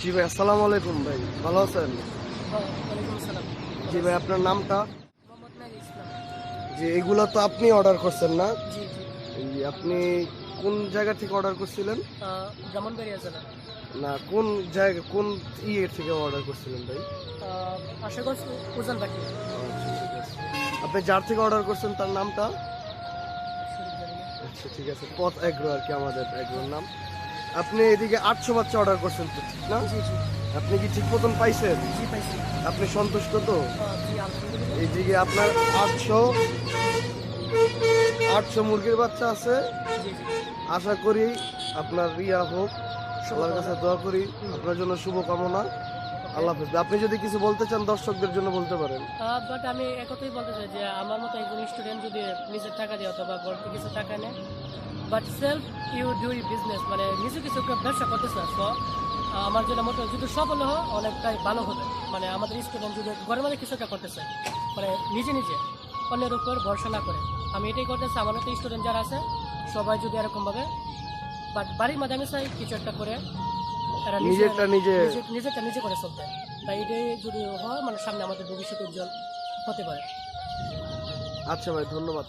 জি ভাই আসসালামু আলাইকুম ভাই ভালো আছেন? জি ভাই আপনার নামটা? যে এগুলো তো আপনি অর্ডার করছেন না? জি জি। আপনি কোন জায়গা থেকে অর্ডার করছিলেন? ব্রাহ্মণবাড়িয়া জেলা। না কোন জায়গা কোন ইয়ে থেকে অর্ডার করছিলেন ভাই? আশাগঞ্জ আচ্ছা আপনি যার থেকে অর্ডার করছেন তার নামটা? আচ্ছা ঠিক আছে। পথ এগ্রো আর কি আমাদের এগ্রোর নাম। আপনি এদিকে আটশো বাচ্চা অর্ডার করছেন তো ঠিক না আপনি কি ঠিক মতন পাইছেন? আপনি সন্তুষ্ট তো? আহ, জি আলহামদুলিল্লাহ। এই দিকে আপনার আটশো আটশো মুরগির বাচ্চা আছে। আশা করি আপনার রিয়া হোক সবার কাছে দোয়া করি। আপনার জন্য শুভকামনা আল্লাহ হাফেজ। আপনি যদি কিছু বলতে চান, দর্শকদের জন্য বলতে পারেন। বাট আমি একথাই বলতে চাই যে আমার মতো একজন স্টুডেন্ট যদি নিজের টাকা দিয়ে অথবা ঘর থেকে কিছু টাকা নেয় but self you do business মানে নিজে কিছু ব্যবসা করতেছে সো আমার জন্য মতো যদি সফল হয় অনেকটাই ভালো হবে। মানে আমাদের স্টুডেন্ট যদি ঘরের মধ্যে কিছু একটা করতেছে মানে নিজে নিজে অন্যের উপর ভরসা না করে। আমি এটাই করতেছি আমার মতো স্টুডেন্ট যারা আছে, সবাই যদি এরকমভাবে বাট বাড়ির মধ্যে আমি চাই কিছু একটা করে নিজে- নিজেরটা নিজে- নিজে- নিজেরটা নিজে করে চলতে। তাই এটাই যদি হয় মানে সামনে আমাদের ভবিষ্যৎ উজ্জ্বল হতে পারে। আচ্ছা ভাই ধন্যবাদ